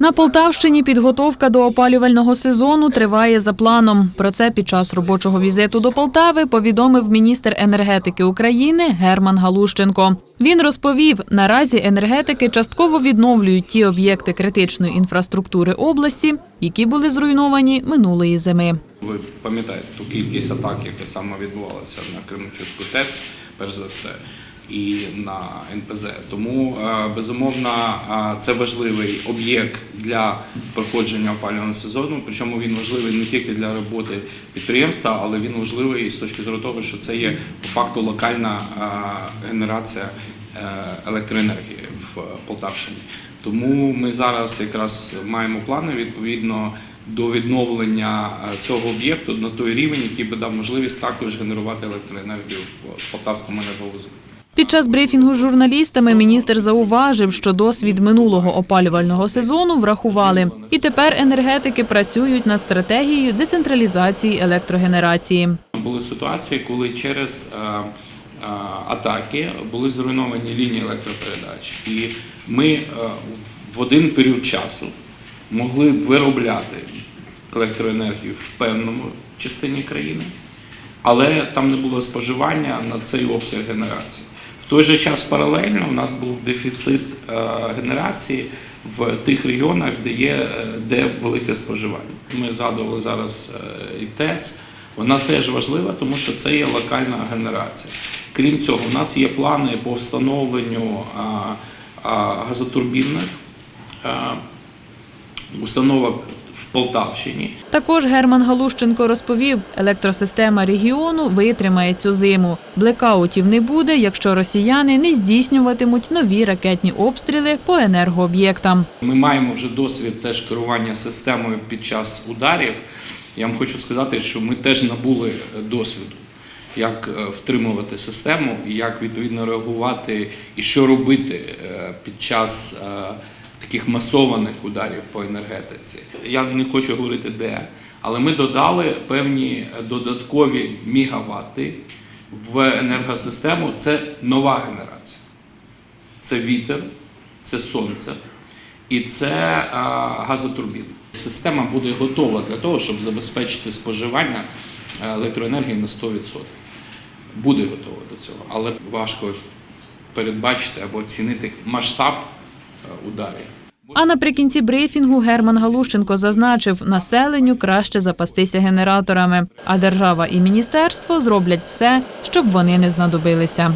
На Полтавщині підготовка до опалювального сезону триває за планом. Про це під час робочого візиту до Полтави повідомив міністр енергетики України Герман Галущенко. Він розповів, наразі енергетики частково відновлюють ті об'єкти критичної інфраструктури області, які були зруйновані минулої зими. Ви пам'ятаєте ту кількість атак, яка саме відбувалася на Кременчуцьку ТЕЦ, перш за все, і на НПЗ. Тому е, безумовно е, це важливий об'єкт для проходження опалювального сезону. Причому він важливий не тільки для роботи підприємства, але він важливий з точки зору того, що це є по факту локальна е, генерація електроенергії в Полтавщині. Тому ми зараз якраз маємо плани відповідно до відновлення цього об'єкту на той рівень, який би дав можливість також генерувати електроенергію в Полтавському енерговузлі. Під час брифінгу з журналістами міністр зауважив, що досвід минулого опалювального сезону врахували, і тепер енергетики працюють над стратегією децентралізації електрогенерації. Були ситуації, коли через е, е, атаки були зруйновані лінії електропередач, і ми е, в один період часу могли виробляти електроенергію в певному частині країни, але там не було споживання на цей обсяг генерації. В той же час паралельно у нас був дефіцит е, генерації в тих регіонах, де є е, де велике споживання. Ми згадували зараз е, і ТЕЦ. Вона теж важлива, тому що це є локальна генерація. Крім цього, у нас є плани по встановленню газотурбінних установок в Полтавщині. Також Герман Галущенко розповів, електросистема регіону витримає цю зиму. Блекаутів не буде, якщо росіяни не здійснюватимуть нові ракетні обстріли по енергооб'єктам. Ми маємо вже досвід теж керування системою під час ударів. Я вам хочу сказати, що ми теж набули досвіду, як е, втримувати систему і як відповідно реагувати, і що робити е, під час е, таких масованих ударів по енергетиці. Я не хочу говорити де, але ми додали певні додаткові мігавати в енергосистему. Це нова генерація. Це вітер, це сонце і це газотурбін. Система буде готова для того, щоб забезпечити споживання е, електроенергії на 100%. Буде готова до цього, але важко передбачити або оцінити масштаб ударів. А наприкінці брифінгу Герман Галущенко зазначив, населенню краще запастися генераторами, а держава і міністерство зроблять все, щоб вони не знадобилися.